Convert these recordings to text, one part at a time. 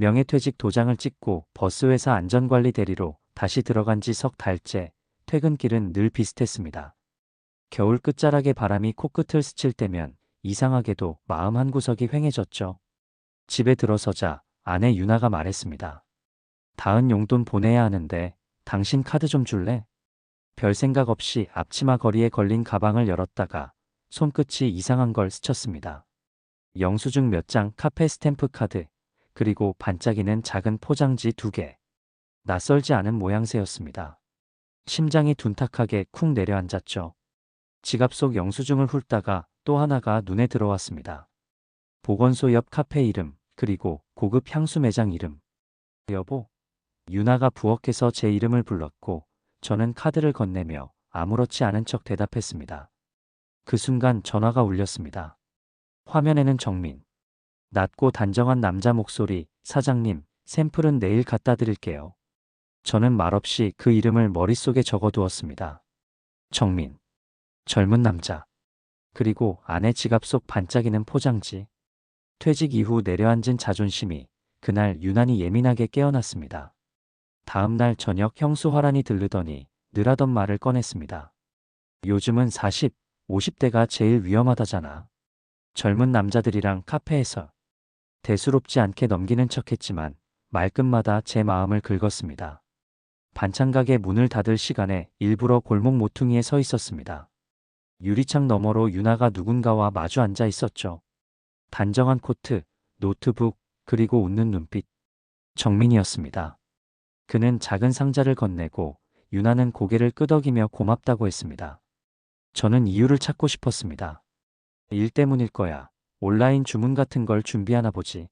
명예퇴직 도장을 찍고 버스회사 안전관리 대리로 다시 들어간 지 석 달째 퇴근길은 늘 비슷했습니다. 겨울 끝자락에 바람이 코끝을 스칠 때면 이상하게도 마음 한구석이 휑해졌죠. 집에 들어서자 아내 유나가 말했습니다. 다은 용돈 보내야 하는데 당신 카드 좀 줄래? 별 생각 없이 앞치마 거리에 걸린 가방을 열었다가 손끝이 이상한 걸 스쳤습니다. 영수증 몇 장 카페 스탬프 카드, 그리고 반짝이는 작은 포장지 두 개. 낯설지 않은 모양새였습니다. 심장이 둔탁하게 쿵 내려앉았죠. 지갑 속 영수증을 훑다가 또 하나가 눈에 들어왔습니다. 보건소 옆 카페 이름, 그리고 고급 향수 매장 이름. 여보, 유나가 부엌에서 제 이름을 불렀고 저는 카드를 건네며 아무렇지 않은 척 대답했습니다. 그 순간 전화가 울렸습니다. 화면에는 정민. 낮고 단정한 남자 목소리, 사장님, 샘플은 내일 갖다 드릴게요. 저는 말없이 그 이름을 머릿속에 적어두었습니다. 정민. 젊은 남자. 그리고 아내 지갑 속 반짝이는 포장지. 퇴직 이후 내려앉은 자존심이 그날 유난히 예민하게 깨어났습니다. 다음 날 저녁 형수 화란이 들르더니 늘 하던 말을 꺼냈습니다. 요즘은 40, 50대가 제일 위험하다잖아. 젊은 남자들이랑 카페에서 대수롭지 않게 넘기는 척했지만 말끝마다 제 마음을 긁었습니다. 반찬 가게 문을 닫을 시간에 일부러 골목 모퉁이에 서 있었습니다. 유리창 너머로 유나가 누군가와 마주 앉아 있었죠. 단정한 코트, 노트북, 그리고 웃는 눈빛. 정민이었습니다. 그는 작은 상자를 건네고 유나는 고개를 끄덕이며 고맙다고 했습니다. 저는 이유를 찾고 싶었습니다. 일 때문일 거야. 온라인 주문 같은 걸 준비하나 보지.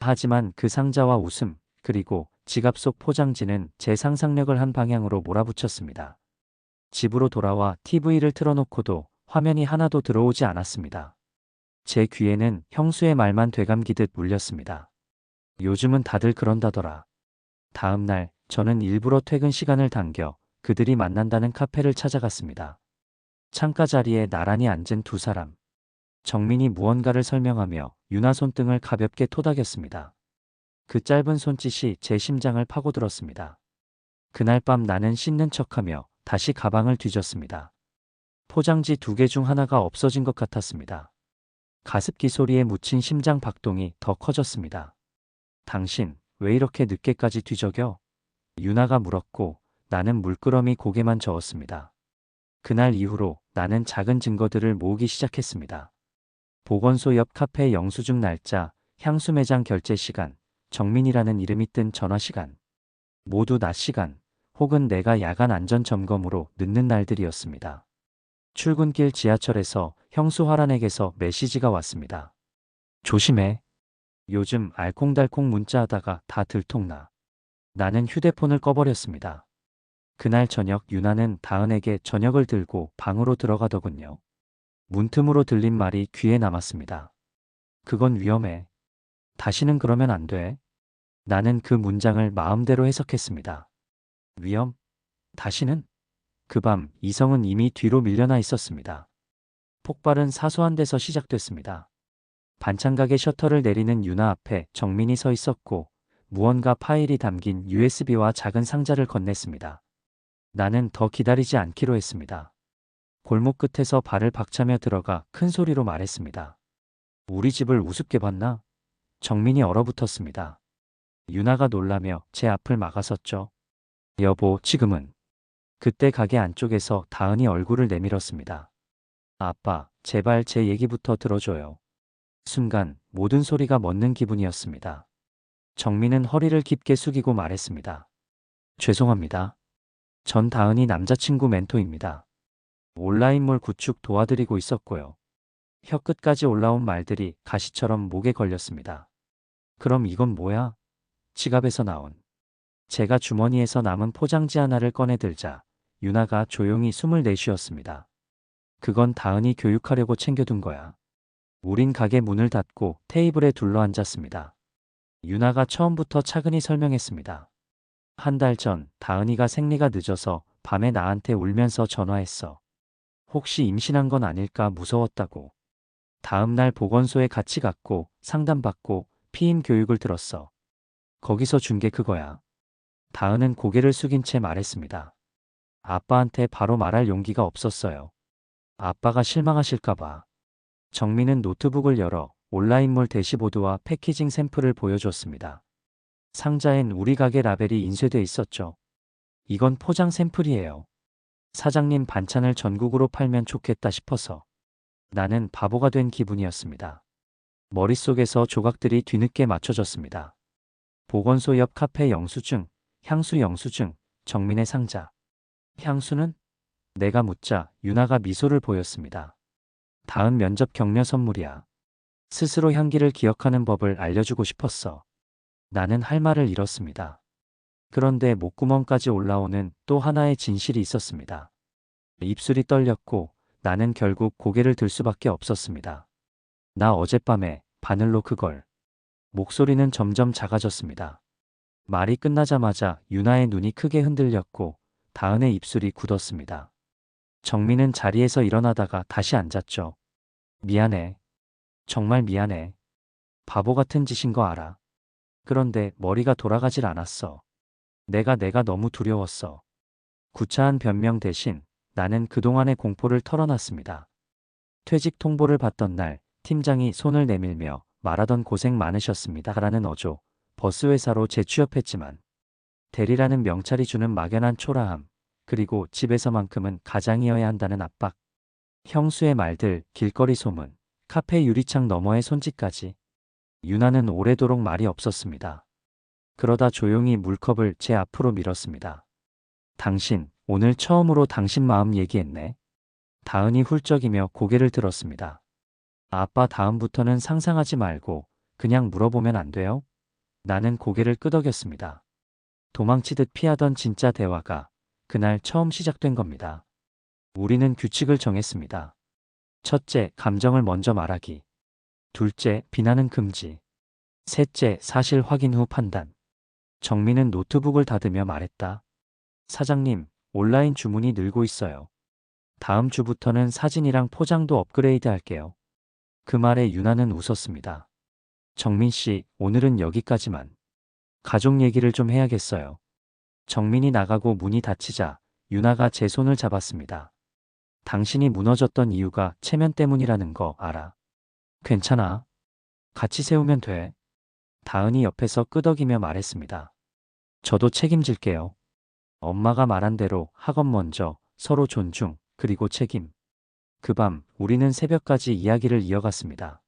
하지만 그 상자와 웃음, 그리고 지갑 속 포장지는 제 상상력을 한 방향으로 몰아붙였습니다. 집으로 돌아와 TV를 틀어놓고도 화면이 하나도 들어오지 않았습니다. 제 귀에는 형수의 말만 되감기듯 울렸습니다. 요즘은 다들 그런다더라. 다음 날 저는 일부러 퇴근 시간을 당겨 그들이 만난다는 카페를 찾아갔습니다. 창가 자리에 나란히 앉은 두 사람. 정민이 무언가를 설명하며 유나 손등을 가볍게 토닥였습니다. 그 짧은 손짓이 제 심장을 파고들었습니다. 그날 밤 나는 씻는 척하며 다시 가방을 뒤졌습니다. 포장지 두 개 중 하나가 없어진 것 같았습니다. 가습기 소리에 묻힌 심장 박동이 더 커졌습니다. 당신, 왜 이렇게 늦게까지 뒤적여? 유나가 물었고 나는 물끄러미 고개만 저었습니다. 그날 이후로 나는 작은 증거들을 모으기 시작했습니다. 보건소 옆 카페 영수증 날짜, 향수 매장 결제 시간, 정민이라는 이름이 뜬 전화 시간. 모두 낮 시간, 혹은 내가 야간 안전 점검으로 늦는 날들이었습니다. 출근길 지하철에서 형수 화란에게서 메시지가 왔습니다. 조심해. 요즘 알콩달콩 문자하다가 다 들통나. 나는 휴대폰을 꺼버렸습니다. 그날 저녁 유나는 다은에게 저녁을 들고 방으로 들어가더군요. 문틈으로 들린 말이 귀에 남았습니다. 그건 위험해. 다시는 그러면 안 돼. 나는 그 문장을 마음대로 해석했습니다. 위험? 다시는? 그 밤 이성은 이미 뒤로 밀려나 있었습니다. 폭발은 사소한 데서 시작됐습니다. 반찬 가게 셔터를 내리는 유나 앞에 정민이 서 있었고 무언가 파일이 담긴 USB와 작은 상자를 건넸습니다. 나는 더 기다리지 않기로 했습니다. 골목 끝에서 발을 박차며 들어가 큰 소리로 말했습니다. 우리 집을 우습게 봤나? 정민이 얼어붙었습니다. 유나가 놀라며 제 앞을 막아섰죠. 여보, 지금은. 그때 가게 안쪽에서 다은이 얼굴을 내밀었습니다. 아빠, 제발 제 얘기부터 들어줘요. 순간 모든 소리가 멎는 기분이었습니다. 정민은 허리를 깊게 숙이고 말했습니다. 죄송합니다. 전 다은이 남자친구 멘토입니다. 온라인몰 구축 도와드리고 있었고요. 혀끝까지 올라온 말들이 가시처럼 목에 걸렸습니다. 그럼 이건 뭐야? 지갑에서 나온. 제가 주머니에서 남은 포장지 하나를 꺼내 들자 유나가 조용히 숨을 내쉬었습니다. 그건 다은이 교육하려고 챙겨둔 거야. 우린 가게 문을 닫고 테이블에 둘러앉았습니다. 유나가 처음부터 차근히 설명했습니다. 한 달 전 다은이가 생리가 늦어서 밤에 나한테 울면서 전화했어. 혹시 임신한 건 아닐까 무서웠다고. 다음 날 보건소에 같이 갔고 상담받고 피임 교육을 들었어. 거기서 준 게 그거야. 다은은 고개를 숙인 채 말했습니다. 아빠한테 바로 말할 용기가 없었어요. 아빠가 실망하실까봐. 정민은 노트북을 열어 온라인몰 대시보드와 패키징 샘플을 보여줬습니다. 상자엔 우리 가게 라벨이 인쇄돼 있었죠. 이건 포장 샘플이에요. 사장님 반찬을 전국으로 팔면 좋겠다 싶어서 나는 바보가 된 기분이었습니다. 머릿속에서 조각들이 뒤늦게 맞춰졌습니다. 보건소 옆 카페 영수증, 향수 영수증, 정민의 상자. 향수는? 내가 묻자 유나가 미소를 보였습니다. 다음 면접 격려 선물이야. 스스로 향기를 기억하는 법을 알려주고 싶었어. 나는 할 말을 잃었습니다. 그런데 목구멍까지 올라오는 또 하나의 진실이 있었습니다. 입술이 떨렸고 나는 결국 고개를 들 수밖에 없었습니다. 나 어젯밤에 바늘로 그걸. 목소리는 점점 작아졌습니다. 말이 끝나자마자 유나의 눈이 크게 흔들렸고 다은의 입술이 굳었습니다. 정민은 자리에서 일어나다가 다시 앉았죠. 미안해. 정말 미안해. 바보 같은 짓인 거 알아. 그런데 머리가 돌아가질 않았어. 내가 내가 너무 두려웠어. 구차한 변명 대신 나는 그동안의 공포를 털어놨습니다. 퇴직 통보를 받던 날 팀장이 손을 내밀며 말하던 고생 많으셨습니다. 라는 어조, 버스 회사로 재취업했지만 대리라는 명찰이 주는 막연한 초라함, 그리고 집에서만큼은 가장이어야 한다는 압박. 형수의 말들, 길거리 소문, 카페 유리창 너머의 손짓까지. 유나는 오래도록 말이 없었습니다. 그러다 조용히 물컵을 제 앞으로 밀었습니다. 당신, 오늘 처음으로 당신 마음 얘기했네. 다은이 훌쩍이며 고개를 들었습니다. 아빠 다음부터는 상상하지 말고 그냥 물어보면 안 돼요? 나는 고개를 끄덕였습니다. 도망치듯 피하던 진짜 대화가 그날 처음 시작된 겁니다. 우리는 규칙을 정했습니다. 첫째, 감정을 먼저 말하기. 둘째, 비난은 금지. 셋째, 사실 확인 후 판단. 정민은 노트북을 닫으며 말했다. 사장님, 온라인 주문이 늘고 있어요. 다음 주부터는 사진이랑 포장도 업그레이드 할게요. 그 말에 유나는 웃었습니다. 정민 씨, 오늘은 여기까지만. 가족 얘기를 좀 해야겠어요. 정민이 나가고 문이 닫히자 유나가 제 손을 잡았습니다. 당신이 무너졌던 이유가 체면 때문이라는 거 알아. 괜찮아. 같이 세우면 돼. 다은이 옆에서 끄덕이며 말했습니다. 저도 책임질게요. 엄마가 말한 대로 학업 먼저, 서로 존중, 그리고 책임. 그 밤 우리는 새벽까지 이야기를 이어갔습니다.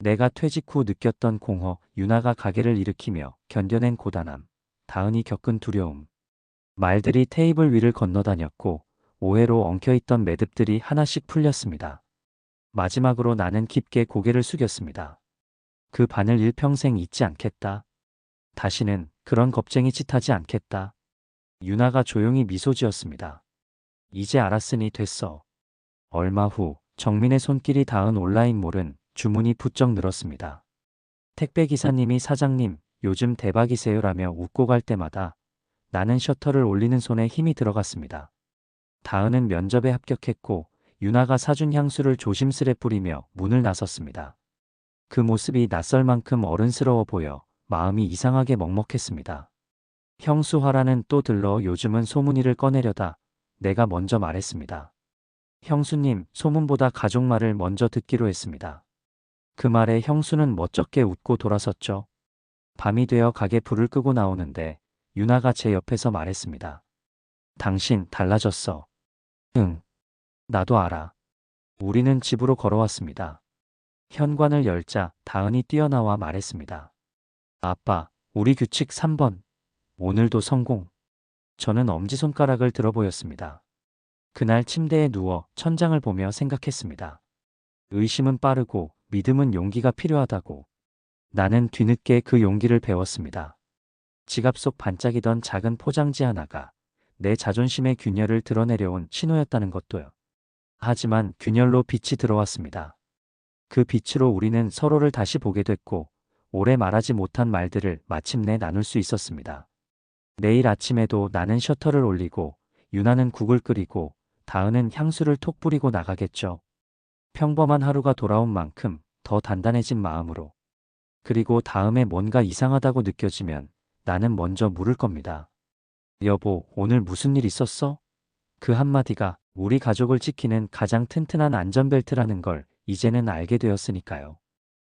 내가 퇴직 후 느꼈던 공허, 유나가 가게를 일으키며 견뎌낸 고단함, 다은이 겪은 두려움. 말들이 테이블 위를 건너다녔고 오해로 엉켜있던 매듭들이 하나씩 풀렸습니다. 마지막으로 나는 깊게 고개를 숙였습니다. 그 바늘 일평생 잊지 않겠다. 다시는 그런 겁쟁이 짓 하지 않겠다. 유나가 조용히 미소 지었습니다. 이제 알았으니 됐어. 얼마 후 정민의 손길이 닿은 온라인몰은 주문이 부쩍 늘었습니다. 택배 기사님이 사장님 요즘 대박이세요라며 웃고 갈 때마다 나는 셔터를 올리는 손에 힘이 들어갔습니다. 다은은 면접에 합격했고 유나가 사준 향수를 조심스레 뿌리며 문을 나섰습니다. 그 모습이 낯설 만큼 어른스러워 보여 마음이 이상하게 먹먹했습니다. 형수화라는 또 들러 요즘은 소문이를 꺼내려다 내가 먼저 말했습니다. 형수님, 소문보다 가족 말을 먼저 듣기로 했습니다. 그 말에 형수는 멋쩍게 웃고 돌아섰죠. 밤이 되어 가게 불을 끄고 나오는데 유나가 제 옆에서 말했습니다. 당신 달라졌어. 응. 나도 알아. 우리는 집으로 걸어왔습니다. 현관을 열자 다은이 뛰어나와 말했습니다. 아빠, 우리 규칙 3번. 오늘도 성공. 저는 엄지손가락을 들어 보였습니다. 그날 침대에 누워 천장을 보며 생각했습니다. 의심은 빠르고 믿음은 용기가 필요하다고. 나는 뒤늦게 그 용기를 배웠습니다. 지갑 속 반짝이던 작은 포장지 하나가 내 자존심의 균열을 드러내려온 신호였다는 것도요. 하지만 균열로 빛이 들어왔습니다. 그 빛으로 우리는 서로를 다시 보게 됐고 오래 말하지 못한 말들을 마침내 나눌 수 있었습니다. 내일 아침에도 나는 셔터를 올리고 유나는 국을 끓이고 다은은 향수를 톡 뿌리고 나가겠죠. 평범한 하루가 돌아온 만큼 더 단단해진 마음으로. 그리고 다음에 뭔가 이상하다고 느껴지면 나는 먼저 물을 겁니다. 여보, 오늘 무슨 일 있었어? 그 한마디가 우리 가족을 지키는 가장 튼튼한 안전벨트라는 걸 이제는 알게 되었으니까요.